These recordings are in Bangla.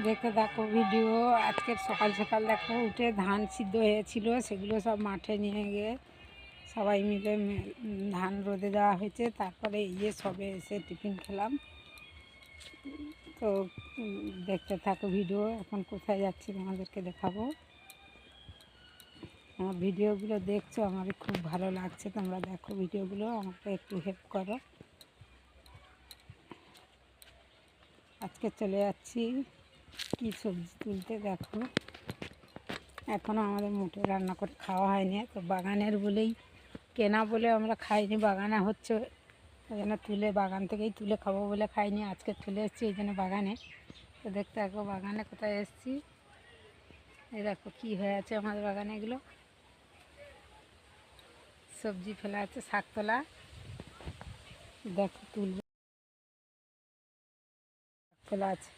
দেখতে দেখো ভিডিও। আজকের সকাল সকাল দেখো, উঠে ধান সিদ্ধ হয়েছিল, সেগুলো সব মাঠে নিয়ে গিয়ে সবাই মিলে ধান রোদে দেওয়া হয়েছে। তারপরে ইয়ে সবে এসে টিফিন খেলাম। তো দেখতে থাকো ভিডিও, এখন কোথায় যাচ্ছি তোমাদেরকে দেখাবো। আমার ভিডিওগুলো দেখছ, আমার খুব ভালো লাগছে। তোমরা দেখো ভিডিওগুলো, আমাকে একটু হেল্প করো। আজকে চলে যাচ্ছি। কি সবজি তুলতে দেখো। এখনও আমাদের মোটে রান্না করে খাওয়া হয়নি, তো বাগানের বলেই কেনা বলে আমরা খাইনি, বাগানে হচ্ছে ওই জন্য তুলে বাগান থেকেই তুলে খাব বলে খাইনি, আজকে তুলে এসেছি এই জন্য বাগানে। তো দেখতে দেখো বাগানে কোথায় এসেছি। এই দেখো কী হয়ে আছে আমাদের বাগানে এগুলো। সবজি ফেলা আছে, শাক তোলা। দেখো তুলব। ফেলা আছে।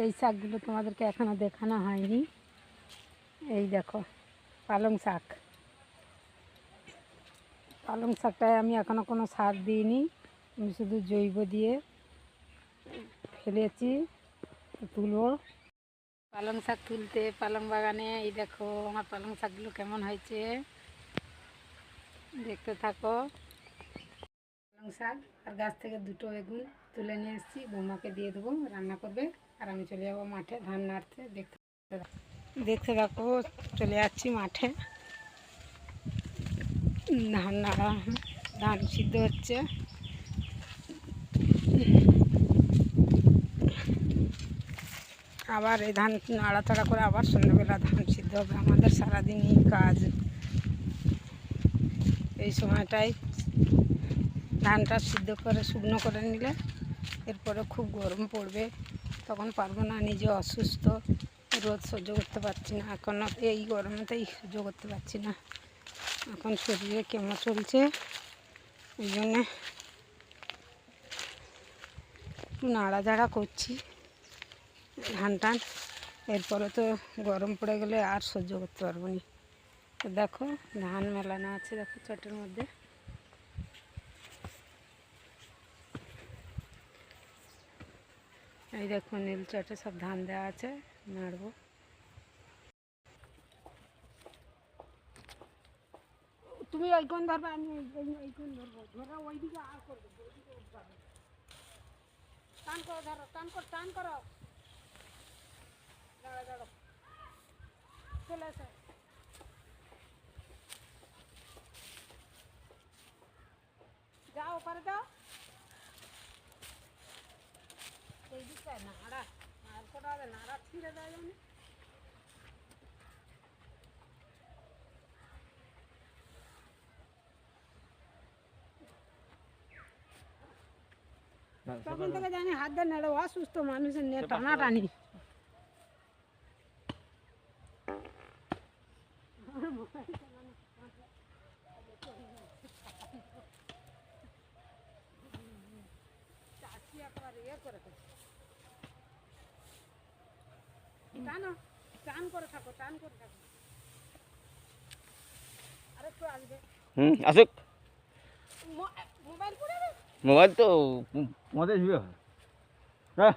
এই শাকগুলো তোমাদেরকে এখনও দেখানো হয়নি। এই দেখো, পালং শাক। পালং শাকটায় আমি এখনও কোনো সার দিইনি, আমি শুধু জৈব দিয়ে ফেলেছি তুলবো পালং শাক তুলতে, পালং বাগানে, এই দেখো, আমার পালং শাকগুলো কেমন হয়েছে। দেখতে থাকো। শাক আর গাছ থেকে দুটো বেগুন তুলে নিয়ে এসেছি। বৌমাকে দিয়ে দেবো, রান্না করবে। আর আমি চলে যাব মাঠে ধান নাড়তে। দেখতে দেখতে থাকো, চলে যাচ্ছি মাঠে। ধান নাড়া, ধান সিদ্ধ হচ্ছে। আবার এই ধান নাড়াচাড়া করে আবার সন্ধ্যাবেলা ধান সিদ্ধ হবে। আমাদের সারাদিনই কাজ। এই সময়টাই ধানটা সিদ্ধ করে, শুকনো করে নিলে এরপরে খুব গরম পড়বে। তখন পারব না, নিজে অসুস্থ, রোদ সহ্য করতে পারছি না। এখন এই গরমেতেই সহ্য করতে পারছি না। এখন শরীরে কেমন চলছে? ওই জন্যে নাড়াচাড়া করছি ধান টান। এরপরে তো গরম পড়ে গেলে আর সহ্য করতে পারব না। দেখো ধান মেলানো আছে দেখো চটের মধ্যে। এই দেখো, নীল চটে সব ধান দেওয়া আছে, নাড়বো। তুমি ওই কোন ধরবে, আমি এই কোন ধরবো। ধরো, ওইদিকে আর করব টান করো ধরো, টান করো টান করো। দাঁড়া দাঁড়ো চলে আসো হবে নাড়া ছিঁড়ে দেওয়া যাবে তখন থেকে জানি হাত দিয়ে নেড়ে অসুস্থ মানুষের নিয়ে টানা টানি চাচি একবার ইয়ে করে ফেলছে। টানো টান করে থাকো টান করে থাকো। আরেকটু আসবে। হুম আসুক। মোবাইল মোবাইল তো মধ্যে আসবে হ্যাঁ।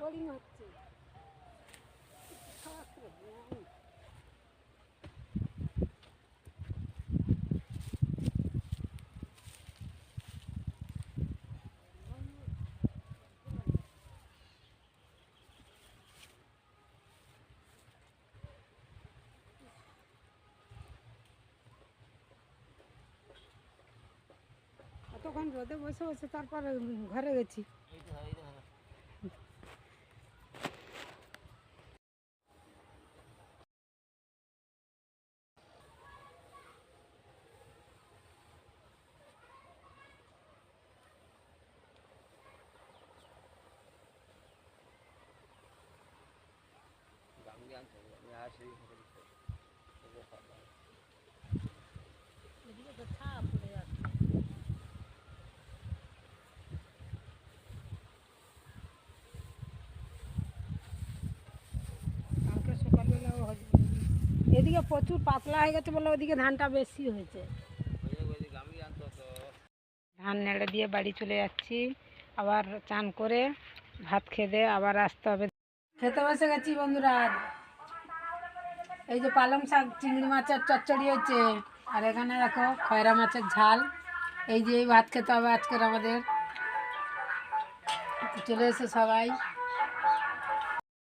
রোদে বসে বসে তারপরে ঘরে গেছি। এদিকে তো ছায়া পড়ে যাচ্ছে কালকে সকালবেলাও হবে। এদিকে প্রচুর পাতলা হয়ে গেছে বলে ওদিকে ধানটা বেশি হয়েছে। ধান নেড়ে দিয়ে বাড়ি চলে যাচ্ছি। আবার চান করে ভাত দিয়ে আবার আসতে হবে। খেতে বসে গেছি বন্ধুরা। এই যে পালং শাক, চিংড়ি মাছের চচ্চড়ি হয়েছে। আর এখানে দেখো খয়রা মাছের ঝাল। এই যে এই ভাত খেতে হবে আজকের আমাদের। চলে এসে সবাই।